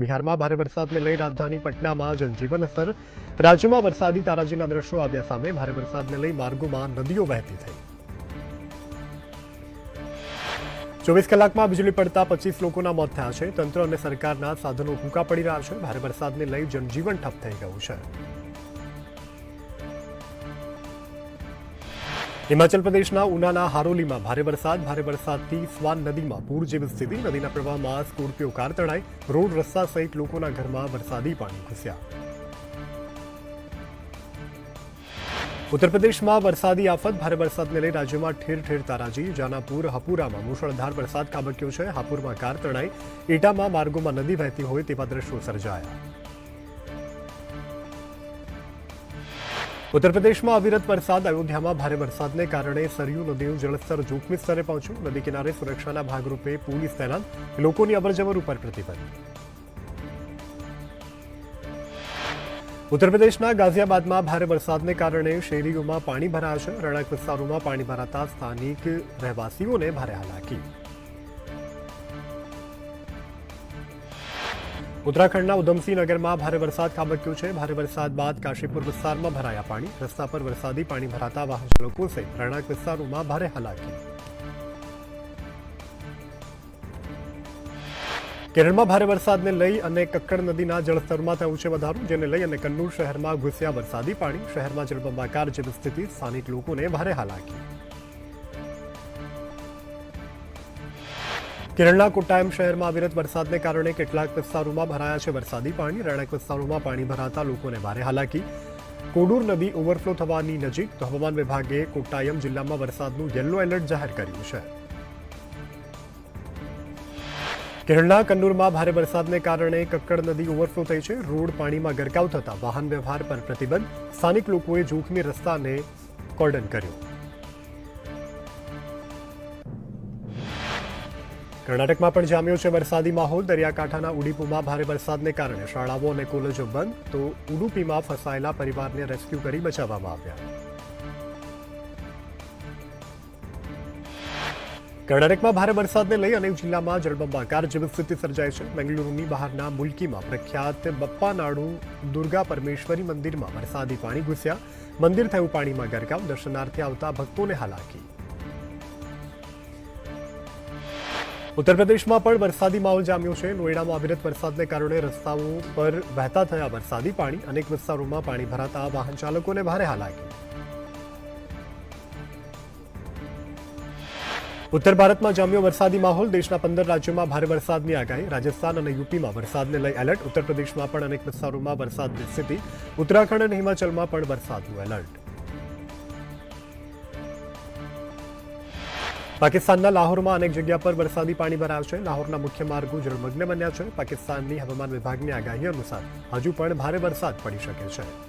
બિહારમાં ભારે વરસાદને લઈ રાજધાની પટનામાં જનજીવન અસર. રાજ્યમાં વરસાદી તારાજીના દ્રશ્યો આવ્યા સામે ભારે વરસાદને લઈ માર્ગોમાં નદીઓ વહેતી થઈ. ચોવીસ કલાકમાં વીજળી પડતા પચીસ લોકોના મોત થયા છે. તંત્ર અને સરકારના સાધનો ટૂંકા પડી રહ્યા છે. ભારે વરસાદને લઈ જનજીવન ઠપ થઈ ગયું છે. હિમાચલ પ્રદેશના ઉનાના હારોલીમાં ભારે વરસાદ, ભારે વરસાદથી સ્વાન નદીમાં પૂર જેવી સ્થિતિ. નદીના પ્રવાહમાં સ્કોર્પિયો કાર તણાઈ રોડ રસ્તા સહિત લોકોના ઘરમાં વરસાદી પાણી ઘૂસ્યા. ઉત્તર પ્રદેશમાં વરસાદી આફત, ભારે વરસાદને લઈ રાજ્યમાં ઠેર ઠેર તારાજી. જાનાપુર, હપુરામાં મુશળધાર વરસાદ ખાબક્યો છે. હાપુરમાં કાર તણાઈ એટામાં માર્ગોમાં નદી વહેતી હોય તેવા દ્રશ્યો સર્જાયા. ઉત્તર પ્રદેશમાં અવિરત વરસાદ, અયોધ્યામાં ભારે વરસાદને કારણે સરયુ નદીનું જળસ્તર જોખમી સ્તરે પહોંચ્યું. નદી કિનારે સુરક્ષાના ભાગરૂપે પોલીસ તૈનાત લોકોની અવરજવર ઉપર પ્રતિબંધ. ઉત્તર પ્રદેશના ગાઝિયાબાદમાં ભારે વરસાદને કારણે શેરીઓમાં પાણી ભરાયા છે રહેણાંક વિસ્તારોમાં પાણી ભરાતા સ્થાનિક રહેવાસીઓને ભારે હાલાકી. ઉત્તરાખંડના ઉધમસિંહ નગરમાં ભારે વરસાદ ખાબક્યો છે. ભારે વરસાદ બાદ કાશીપુર વિસ્તારમાં ભરાયા પાણી. રસ્તા પર વરસાદી પાણી ભરાતા વાહન ચાલકો સહિત રહેણાંક વિસ્તારોમાં ભારે હાલાકી. કેરળમાં ભારે વરસાદને લઈ અને કક્કડ નદીના જળસ્તરમાં થયું છે વધારો, જેને લઈ અને કન્નૂર શહેરમાં ઘૂસ્યા વરસાદી પાણી. શહેરમાં જળબંબાકાર જેવી સ્થિતિ, સ્થાનિક લોકોને ભારે હાલાકી. કેરળના કોટ્ટાયમ શહેરમાં અવિરત વરસાદને કારણે કેટલાક વિસ્તારોમાં ભરાયા છે વરસાદી પાણી. રહેણાંક વિસ્તારોમાં પાણી ભરાતા લોકોને ભારે હાલાકી. કોડૂર નદી ઓવરફ્લો થવાની નજીક તો હવામાન વિભાગે કોટ્ટાયમ જિલ્લામાં વરસાદનું યલો એલર્ટ જાહેર કર્યું છે. કેરળના કન્નૂરમાં ભારે વરસાદને કારણે કક્કડ નદી ઓવરફ્લો થઈ છે. રોડ પાણીમાં ગરકાવ થતા વાહન વ્યવહાર પર પ્રતિબંધ. સ્થાનિક લોકોએ જોખમી રસ્તાને કોર્ડન કર્યો. કર્ણાટકમાં પણ જામ્યો છે વરસાદી માહોલ. દરિયાકાંઠાના ઉડીપુમાં ભારે વરસાદને કારણે શાળાઓ અને કોલેજો બંધ, તો ઉડુપીમાં ફસાયેલા પરિવારને રેસ્ક્યુ કરી બચાવવામાં આવ્યા. કર્ણાટકમાં ભારે વરસાદને લઈ અનેક જિલ્લામાં જળબંબાકાર જેવી સ્થિતિ સર્જાઈ છે. બેંગલુરુની બહારના મુલકીમાં પ્રખ્યાત બપ્પાનાડુ દુર્ગા પરમેશ્વરી મંદિરમાં વરસાદી પાણી ઘૂસ્યા. મંદિર થયું પાણીમાં ગરકાવ. દર્શનાર્થે આવતા ભક્તોને હાલાકી. ઉત્તર પ્રદેશમાં પણ વરસાદી માહોલ જામ્યો છે. નોઈડામાં અવિરત વરસાદને કારણે રસ્તાઓ પર વહેતા થયા વરસાદી પાણી. અનેક વિસ્તારોમાં પાણી ભરાતા વાહન ચાલકોને ભારે હાલાકી. ઉત્તર ભારતમાં જામ્યો વરસાદી માહોલ. દેશના પંદર રાજ્યોમાં ભારે વરસાદની આગાહી. રાજસ્થાન અને યુપીમાં વરસાદને લઈ એલર્ટ. ઉત્તર પ્રદેશમાં પણ અનેક વિસ્તારોમાં વરસાદની સ્થિતિ. ઉત્તરાખંડ અને હિમાચલમાં પણ વરસાદનું એલર્ટ. પાકિસ્તાનના લાહોરમાં અનેક જગ્યા પર વરસાદી પાણી ભરાયા છે. લાહોરના મુખ્ય માર્ગો જળમગ્ન બન્યા છે. પાકિસ્તાનની હવામાન વિભાગની આગાહી અનુસાર હજુ પણ ભારે વરસાદ પડી શકે છે.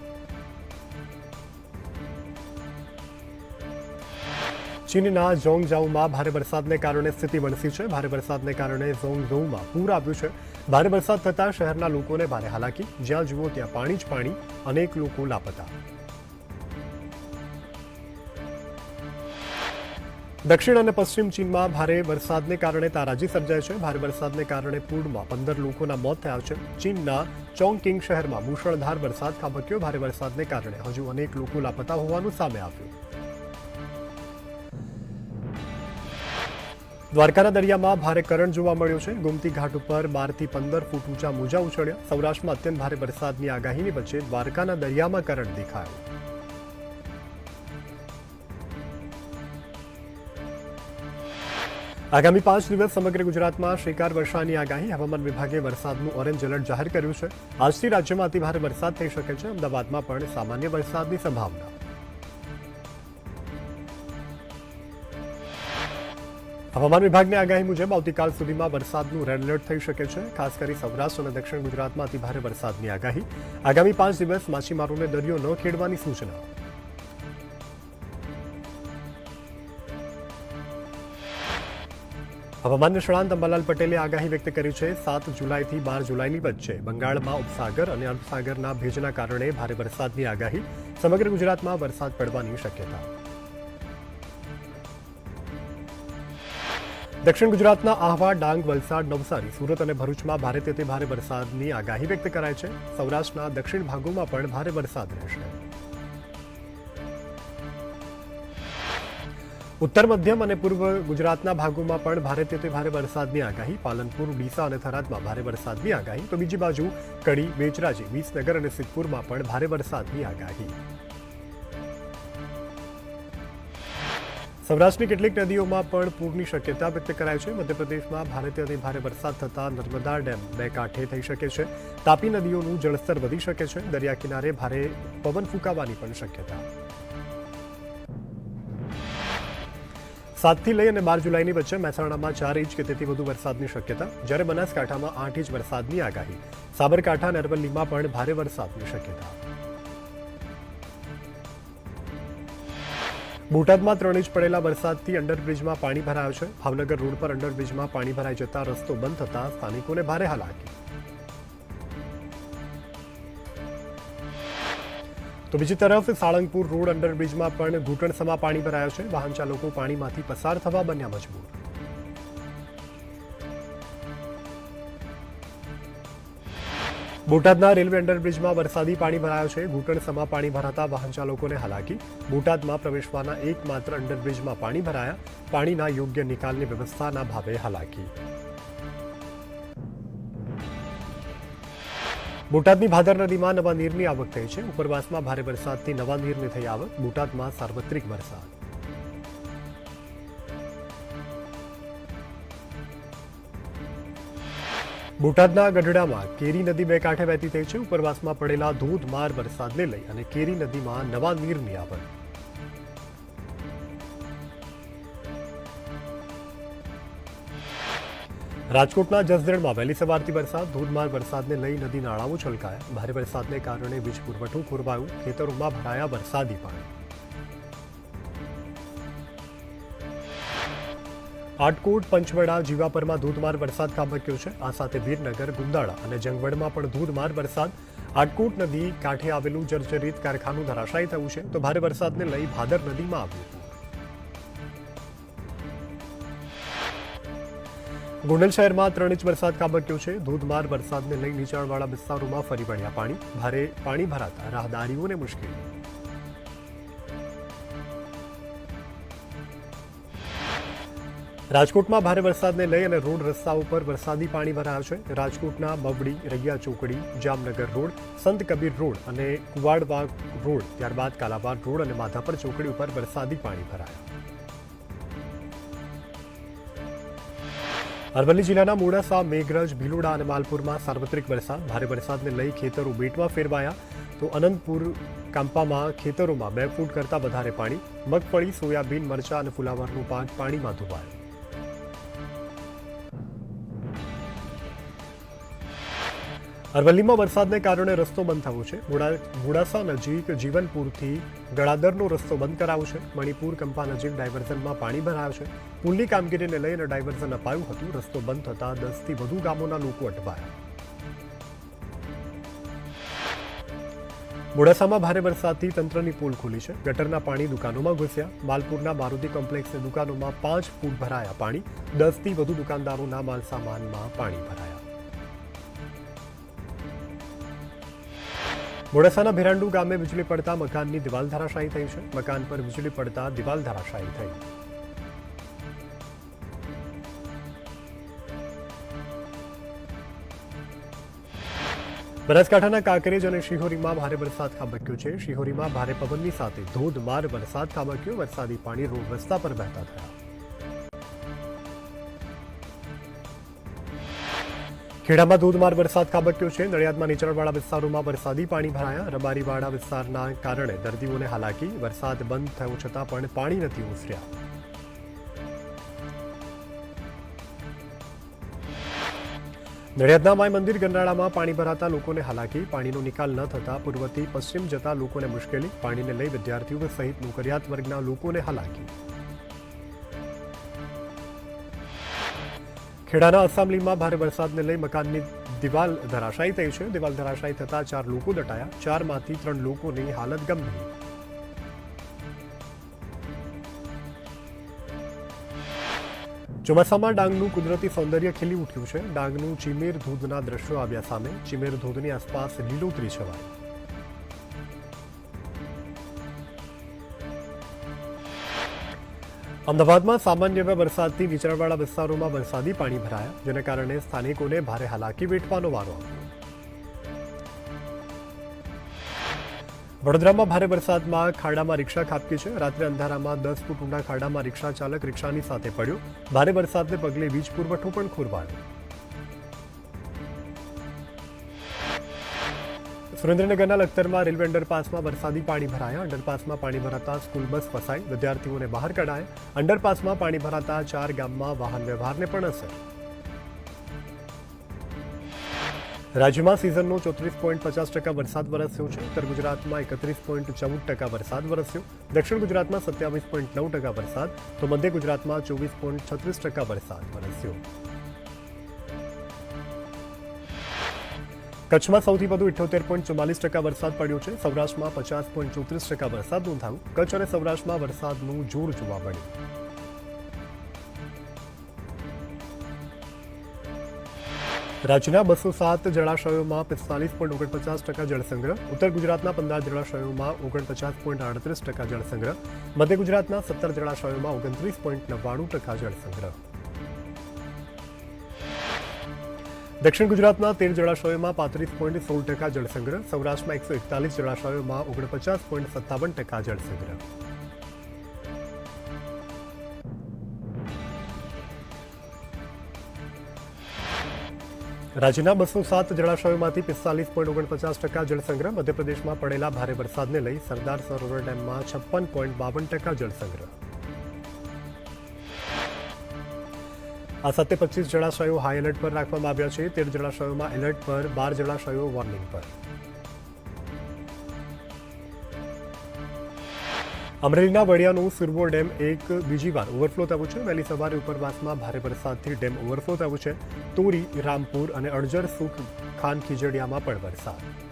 ચીનના ઝોંગઝાઉમાં ભારે વરસાદને કારણે સ્થિતિ વણસી છે. ભારે વરસાદને કારણે ઝોંગઝોઉમાં પૂર આવ્યું છે. ભારે વરસાદ થતાં શહેરના લોકોને ભારે હાલાકી. જ્યાં જુઓ ત્યાં પાણી જ પાણી, અનેક લોકો લાપતા. દક્ષિણ અને પશ્ચિમ ચીનમાં ભારે વરસાદને કારણે તારાજી સર્જાય છે. ભારે વરસાદને કારણે પૂરમાં પંદર લોકોના મોત થયા છે. ચીનના ચોંગકિંગ શહેરમાં મુશળધાર વરસાદ ખાબક્યો. ભારે વરસાદને કારણે હજુ અનેક લોકો લાપતા હોવાનું સામે આવ્યું. દ્વારકાના દરિયામાં ભારે કરંટ જોવા મળ્યો છે. ગોમતી ઘાટ ઉપર બારથી પંદર ફૂટ ઊંચા મોજા ઉછળ્યા. સૌરાષ્ટ્રમાં અત્યંત ભારે વરસાદની આગાહીની વચ્ચે દ્વારકાના દરિયામાં કરંટ દેખાયો. આગામી પાંચ દિવસ સમગ્ર ગુજરાતમાં શિકાર વર્ષાની આગાહી. હવામાન વિભાગે વરસાદનું ઓરેન્જ એલર્ટ જાહેર કર્યું છે. આજથી રાજ્યમાં અતિભારે વરસાદ થઈ શકે છે. અમદાવાદમાં પણ સામાન્ય વરસાદની સંભાવના. હવામાન વિભાગની આગાહી મુજબ આવતીકાલ સુધીમાં વરસાદનું રેડ એલર્ટ થઈ શકે છે. ખાસ કરી સૌરાષ્ટ્ર અને દક્ષિણ ગુજરાતમાં અતિભારે વરસાદની આગાહી. આગામી પાંચ દિવસ માછીમારોને દરિયો ન ખેડવાની સૂચના. હવામાન નિષ્ણાંત અંબાલાલ પટેલે આગાહી વ્યક્ત કરી છે. સાત જુલાઈથી બાર જુલાઈની વચ્ચે બંગાળમાં ઉપસાગર અને અલ્પસાગરના ભેજના કારણે ભારે વરસાદની આગાહી. સમગ્ર ગુજરાતમાં વરસાદ પડવાની શક્યતા. દક્ષિણ ગુજરાતના આહવા, ડાંગ, વલસાડ, નવસારી, સુરત અને ભરૂચમાં ભારે તેથી ભારે વરસાદની આગાહી વ્યક્ત કરાઈ છે. સૌરાષ્ટ્રના દક્ષિણ ભાગોમાં પણ ભારે વરસાદ રહેશે. ઉત્તર મધ્યમ અને પૂર્વ ગુજરાતના ભાગોમાં પણ ભારેથી ભારે વરસાદની આગાહી. પાલનપુર, ડીસા અને થરાદમાં ભારે વરસાદની આગાહી. તો બીજી બાજુ કડી બેચરાજી વિસનગર અને સિદ્ધપુરમાં પણ ભારે વરસાદની આગાહી. સૌરાષ્ટ્રની કેટલીક નદીઓમાં પણ પૂરની શક્યતા વ્યક્ત કરાઈ છે. મધ્યપ્રદેશમાં ભારે અતિ ભારે વરસાદ થતાં નર્મદા ડેમ બે કાંઠે થઈ શકે છે. તાપી નદીઓનું જળસ્તર વધી શકે છે. દરિયા કિનારે ભારે પવન ફૂંકાવાની પણ શક્યતા. સાતથી લઈ અને બાર જુલાઈની વચ્ચે મહેસાણામાં ચાર ઇંચ કે તેથી વધુ વરસાદની શક્યતા, જ્યારે બનાસકાંઠામાં આઠ ઇંચ વરસાદની આગાહી. સાબરકાંઠા અને અરવલ્લીમાં પણ ભારે વરસાદની શક્યતા. બોટાદમાં ત્રણ ઇંચ પડેલા વરસાદથી અંડરબ્રિજમાં પાણી ભરાયો છે. ભાવનગર રોડ પર અંડરબ્રિજમાં પાણી ભરાઈ જતા રસ્તો બંધ થતા સ્થાનિકોને ભારે હાલાકી. તો બીજી તરફ સાળંગપુર રોડ અંડરબ્રિજમાં પણ ઘૂંટણસમા પાણી ભરાયો છે. વાહન ચાલકો પાણીમાંથી પસાર થવા બન્યા મજબૂર. બોટાદના રેલવે અંડરબ્રિજમાં વરસાદી પાણી ભરાયો છે. ઘૂંટણસમા પાણી ભરાતા વાહન ચાલકોને હાલાકી. બોટાદમાં પ્રવેશવાના એકમાત્ર અંડરબ્રિજમાં પાણી ભરાયા. પાણીના યોગ્ય નિકાલની વ્યવસ્થાના ભાવે હાલાકી. બોટાદની ભાદર નદીમાં નવા નીરની આવક થઈ છે. ઉપરવાસમાં ભારે વરસાદથી નવા નીરની થઈ આવક. બોટાદમાં સાર્વત્રિક વરસાદ. બોટાદના ગઢડામાં કેરી નદી બે કાંઠે વહેતી થઈ છે. ઉપરવાસમાં પડેલા ધોધમાર વરસાદને લઈ અને કેરી નદીમાં નવા નીરની આવક. રાજકોટના જસદણમાં વહેલી સવારથી વરસાદ, ધોધમાર વરસાદને લઈ નદી નાળાઓ છલકાયા. ભારે વરસાદને કારણે વીજ પુરવઠો ખોરવાયું. ખેતરોમાં ભરાયા વરસાદી પાણી. આટકોટ, પંચવડા જીવાપરમાં ધોધમાર વરસાદ ખાબક્યો છે. આ સાથે વીરનગર, ગુંદાળા અને જંગવડમાં પણ ધોધમાર વરસાદ. આટકોટ નદી કાંઠે આવેલું જર્જરિત કારખાનું ધરાશાયી થયું છે. તો ભારે વરસાદને લઈ ભાદર નદીમાં આવ્યું. ગોંડલ શહેરમાં ત્રણ ઇંચ વરસાદ ખાબક્યો છે. ધોધમાર વરસાદને લઈ નીચાણવાળા વિસ્તારોમાં ફરી વળ્યા પાણી. ભારે પાણી ભરાતા રાહદારીઓને મુશ્કેલી. રાજકોટમાં ભારે વરસાદને લઈ અને રોડ રસ્તાઓ પર વરસાદી પાણી ભરાયા છે. રાજકોટના બવડી રૈયા ચોકડી, જામનગર રોડ, સંત કબીર રોડ અને કુવાડવાગ રોડ, ત્યારબાદ કાલાવાડ રોડ અને માધાપર ચોકડી ઉપર વરસાદી પાણી ભરાયા. અરવલ્લી જિલ્લાના મોડાસા, મેઘરજ, ભીલોડા અને માલપુરમાં સાર્વત્રિક વરસાદ. ભારે વરસાદને લઈ ખેતરો બેટમાં ફેરવાયા. તો અનંતપુર કાંપામાં ખેતરોમાં બે ફૂટ કરતાં વધારે પાણી, મગફળી, સોયાબીન, મરચા અને ફુલાવરનું પાક પાણીમાં ધોવાયો. અરવલ્લીમાં વરસાદને કારણે રસ્તો બંધ થયો છે. મોડા- મોડાસા નજીક જીવનપુરથી ગળાદરનો રસ્તો બંધ કરાયો છે. મણિપુર, કંપા નજીક ડાયવર્ઝનમાં પાણી ભરાયો છે. પુલની કામગીરીને લઈને ડાયવર્ઝન અપાયું હતું. રસ્તો બંધ થતાં દસથી વધુ ગામોના લોકો અટવાયા. મોડાસામાં ભારે વરસાદથી તંત્રની પોલ ખુલી છે. ગટરના પાણી દુકાનોમાં ઘૂસ્યા. માલપુરના મારુતિ કોમ્પ્લેક્સની દુકાનોમાં પાંચ ફૂટ ભરાયા પાણી. દસથી વધુ દુકાનદારોના માલસામાનમાં પાણી ભરાયા. મોડાસાના ભેરાંડુ ગામે વીજળી પડતા મકાનની દિવાલ ધરાશાયી થઈ છે. મકાન પર વીજળી પડતા દિવાલ ધરાશાયી થઈ. બનાસકાંઠાના કાંકરેજ અને શિહોરીમાં ભારે વરસાદ ખાબક્યો છે. શિહોરીમાં ભારે પવનની સાથે ધોધમાર વરસાદ ખાબક્યો. વરસાદી પાણી રોડ રસ્તા પર વહેતા થયા. ખેડામાં ધોધમાર વરસાદ ખાબક્યો છે. નડિયાદમાં નીચાણવાળા વિસ્તારોમાં વરસાદી પાણી ભરાયા. રબારીવાડા વિસ્તારના કારણે દર્દીઓને હાલાકી. વરસાદ બંધ થયો છતાં પણ પાણી નથી ઉસર્યા નડિયાદના માય મંદિર ગંડાળામાં પાણી ભરાતા લોકોને હાલાકી. પાણીનો નિકાલ ન થતા પૂર્વથી પશ્ચિમ જતા લોકોને મુશ્કેલી. પાણીને લઈ વિદ્યાર્થીઓ સહિત નોકરિયાત વર્ગના લોકોને હાલાકી. ખેડાના અસામલીમાં ભારે વરસાદને લઈ મકાનની દિવાલ ધરાશાયી થઈ છે. દિવાલ ધરાશાયી થતા ચાર લોકો દટાયા. ચારમાંથી ત્રણ લોકોની હાલત ગંભીર. ચોમાસામાં ડાંગનું કુદરતી સૌંદર્ય ખીલી ઉઠ્યું છે. ડાંગનું ચીમેર ધોધના દ્રશ્યો આવ્યા સામે. ચીમેર ધોધની આસપાસ લીલોતરી છવાઈ. અમદાવાદમાં સામાન્ય વરસાદથી નીચાણવાળા વિસ્તારોમાં વરસાદી પાણી ભરાયા, જેના કારણે સ્થાનિકોને ભારે હાલાકી વેઠવાનો વારો વડોદરામાં ભારે વરસાદમાં ખાડામાં રિક્ષા ખાબકી છે. રાત્રે અંધારામાં દસ ફૂટ ઊંડા ખાડામાં રિક્ષા ચાલક રિક્ષાની સાથે પડ્યો. ભારે વરસાદને પગલે વીજ પુરવઠો પણ ખોરવાયો. સુરેન્દ્રનગરના લખતરમાં રેલવે અંડરપાસમાં વરસાદી પાણી ભરાયા. અંડરપાસમાં પાણી ભરાતા સ્કૂલ બસ ફસાઈ. વિદ્યાર્થીઓને બહાર કઢાયા. અંડરપાસમાં પાણી ભરાતા ચાર ગામમાં વાહન વ્યવહારને પણ અસર. રાજ્યમાં સિઝનનો ચોત્રીસ પોઈન્ટ પચાસ ટકા વરસાદ વરસ્યો છે. ઉત્તર ગુજરાતમાં એકત્રીસ પોઈન્ટ ચૌદ ટકા વરસાદ વરસ્યો. દક્ષિણ ગુજરાતમાં સત્યાવીસ પોઈન્ટ નવ ટકા વરસાદ. તો મધ્ય ગુજરાતમાં ચોવીસ પોઈન્ટ છત્રીસ ટકા વરસાદ વરસ્યો. કચ્છમાં સૌથી વધુ ઇઠ્યોતેર પોઈન્ટ ચુમ્માલીસ ટકા વરસાદ પડ્યો છે. સૌરાષ્ટ્રમાં પચાસ પોઈન્ટ ચોત્રીસ ટકા વરસાદ નોંધાયો. કચ્છ અને સૌરાષ્ટ્રમાં વરસાદનું જોર જોવા મળ્યું. રાજ્યના બસો સાત જળાશયોમાં પિસ્તાલીસ પોઈન્ટ ઓગણપચાસ ટકા જળસંગ્રહ. ઉત્તર ગુજરાતના પંદર જળાશયોમાં ઓગણપચાસ પોઈન્ટ આડત્રીસ ટકા જળસંગ્રહ. મધ્ય ગુજરાતના સત્તર જળાશયોમાં ઓગણત્રીસ પોઈન્ટ નવ્વાણું ટકા જળસંગ્રહ. દક્ષિણ ગુજરાતના તેર જળાશયોમાં પાંત્રીસ પોઈન્ટ સોળ ટકા જળસંગ્રહ, સૌરાષ્ટ્રમાં એકસો એકતાલીસ જળાશયોમાં ઓગણપચાસ પોઈન્ટ સત્તાવન ટકા જળસંગ્રહ. રાજ્યના બસો સાત જળાશયોમાંથી પિસ્તાલીસ પોઈન્ટ ઓગણપચાસ ટકા જળસંગ્રહ, મધ્યપ્રદેશમાં પડેલા ભારે વરસાદને લઈ સરદાર સરોવર ડેમમાં છપ્પન પોઈન્ટ બાવન ટકા જળસંગ્રહ. આ સાથે પચીસ જળાશયો હાઈ એલર્ટ પર રાખવામાં આવ્યા છે. તેર જળાશયોમાં એલર્ટ પર, બાર જળાશયો વોર્નિંગ પર. અમરેલીના વડિયાનું સુરવો ડેમ એક બીજી વાર ઓવરફ્લો થયું છે. વહેલી સવારે ઉપરવાસમાં ભારે વરસાદથી ડેમ ઓવરફ્લો થયું છે. તોરી, રામપુર અને અડજર સુખ ખાન ખીજડીયામાં પણ વરસાદ.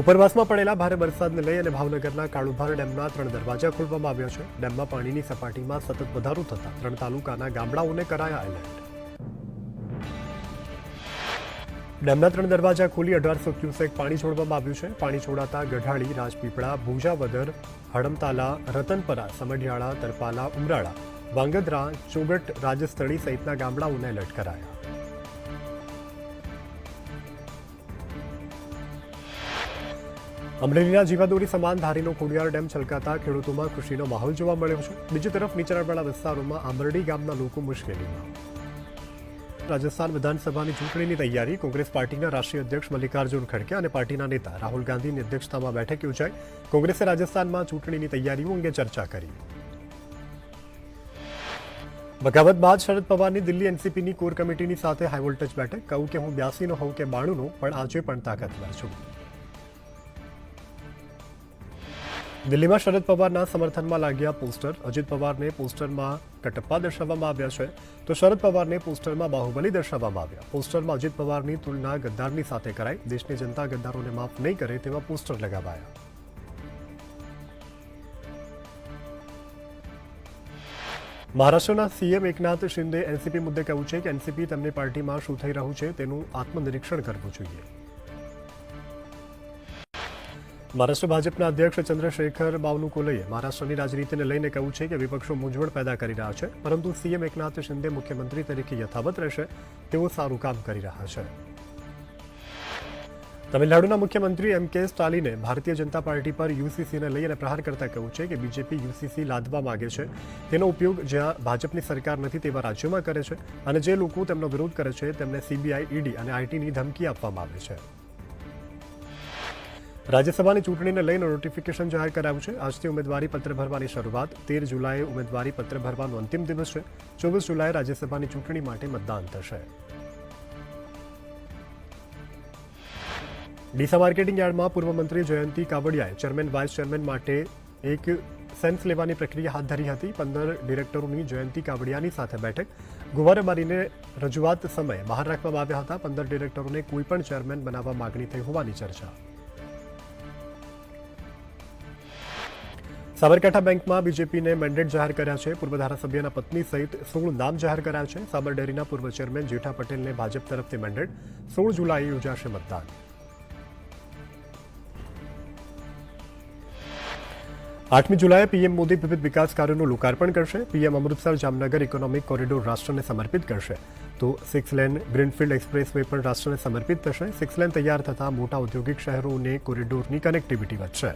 ઉપરવાસમાં પડેલા ભારે વરસાદને લઈ અને ભાવનગરના કાળુભાર ડેમના ત્રણ દરવાજા ખોલવામાં આવ્યા છે. ડેમમાં પાણીની સપાટીમાં સતત વધારો થતા ત્રણ તાલુકાના ગામડાઓને કરાયા એલર્ટ. ડેમના ત્રણ દરવાજા ખોલી અઢારસો ક્યુસેક પાણી છોડવામાં આવ્યું છે. પાણી છોડાતા ગઢાળી, રાજપીપળા, ભુજાવદર, હડમતાલા, રતનપરા, સમઢિયાળા, તરપાલા, ઉમરાળા, વાંગદરા, ચોગટ, રાજસ્થળી સહિતના ગામડાઓને એલર્ટ કરાયા. અમરેલીના જીવાદોરી સમાન ખોડિયાર ડેમ છલકાતા ખેડૂતોમાં ખુશીનો માહોલ જોવા મળ્યો છે. બીજી તરફ નીચાણવાળા વિસ્તારોમાં આંબરડી ગામના લોકો મુશ્કેલીમાં. રાજસ્થાન વિધાનસભાની ચૂંટણીની તૈયારી, કોંગ્રેસ પાર્ટીના રાષ્ટ્રીય અધ્યક્ષ મલ્લિકાર્જુન ખડગે અને પાર્ટીના નેતા રાહુલ ગાંધીની અધ્યક્ષતામાં બેઠક યોજાઈ. કોંગ્રેસે રાજસ્થાનમાં ચૂંટણીની તૈયારીઓ અંગે ચર્ચા કરી. બગાવત બાદ શરદ પવારની દિલ્હી એનસીપીની કોર કમિટીની સાથે હાઈવોલ્ટેજ બેઠક. કહું કે હું બ્યાસીનો હોઉં કે બાણુંનો પણ આજે પણ તાકાતવર છું. દિલ્હીમાં શરદ પવારના સમર્થનમાં લાગ્યા પોસ્ટર. અજીત પવારને પોસ્ટરમાં કટપ્પા દર્શાવવામાં આવ્યા છે. તો શરદ પવારને પોસ્ટરમાં બાહુબલી દર્શાવવામાં આવ્યા. પોસ્ટરમાં અજીત પવારની તુલના ગદ્દારની સાથે કરાઈ. દેશની જનતા ગદ્દારોને માફ નહીં કરે તેવા પોસ્ટર લગાવાયા. મહારાષ્ટ્રના સીએમ એકનાથ શિંદે એનસીપી મુદ્દે કહ્યું છે કે એનસીપી તેમની પાર્ટીમાં શું થઈ રહ્યું છે તેનું આત્મનિરીક્ષણ કરવું જોઈએ. મહારાષ્ટ્ર ભાજપના અધ્યક્ષ ચંદ્રશેખર બાવનુકુલેએ મહારાષ્ટ્રની રાજનીતિને લઈને કહ્યું છે કે વિપક્ષો મૂંઝવણ પેદા કરી રહ્યા છે, પરંતુ સીએમ એકનાથ શિંદે મુખ્યમંત્રી તરીકે યથાવત રહેશે, તેઓ સારું કામ કરી રહ્યા છે. તમિલનાડુના મુખ્યમંત્રી એમ કે સ્ટાલિને ભારતીય જનતા પાર્ટી પર યુસીસીને લઈ અને પ્રહાર કરતા કહ્યું છે કે બીજેપી યુસીસી લાદવા માગે છે. તેનો ઉપયોગ જ્યાં ભાજપની સરકાર નથી તેવા રાજ્યોમાં કરે છે અને જે લોકો તેમનો વિરોધ કરે છે તેમને સીબીઆઈ, ઈડી અને આઈટીની ધમકી આપવામાં આવે છે. રાજ્યસભાની ચૂંટણીને લઈને નોટિફિકેશન જાહેર કરાયું છે. આજથી ઉમેદવારી પત્ર ભરવાની શરૂઆત. તેર જુલાઈએ ઉમેદવારી પત્ર ભરવાનો અંતિમ દિવસ છે. ચોવીસ જુલાઈએ રાજ્યસભાની ચૂંટણી માટે મતદાન થશે. ડીસા માર્કેટિંગ યાર્ડમાં પૂર્વ મંત્રી જયંતિ કાવડિયાએ ચેરમેન, વાઇસ ચેરમેન માટે એક સેન્સ લેવાની પ્રક્રિયા હાથ ધરી હતી. પંદર ડિરેક્ટરોની જયંતિ કાવડિયાની સાથે બેઠક. ગુવારે મારીને રજૂઆત સમયે બહાર રાખવામાં આવ્યા હતા. પંદર ડિરેક્ટરોને કોઈપણ ચેરમેન બનાવવા માગણી થઈ હોવાની ચર્ચા. સાબરકાંઠા બેંકમાં બીજેપીને મેન્ડેટ જાહેર કર્યા છે. પૂર્વ ધારાસભ્યના પત્ની સહિત સોળ નામ જાહેર કર્યા છે. સાબર ડેરીના પૂર્વ ચેરમેન જેઠા પટેલને ભાજપ તરફથી મેન્ડેટ. સોળ જુલાઈએ યોજાશે મતદાન. આઠમી જુલાઈએ પીએમ મોદી વિવિધ વિકાસ કાર્યોનું લોકાર્પણ કરશે. PM Amritsar Jamnagar economic corridor રાષ્ટ્રને સમર્પિત કરશે. તો six lane greenfield expressway પણ રાષ્ટ્રને સમર્પિત થશે. સિક્સ લેન તૈયાર થતાં મોટા ઔદ્યોગિક શહેરોને કોરિડોરની કનેક્ટિવિટી વધશે.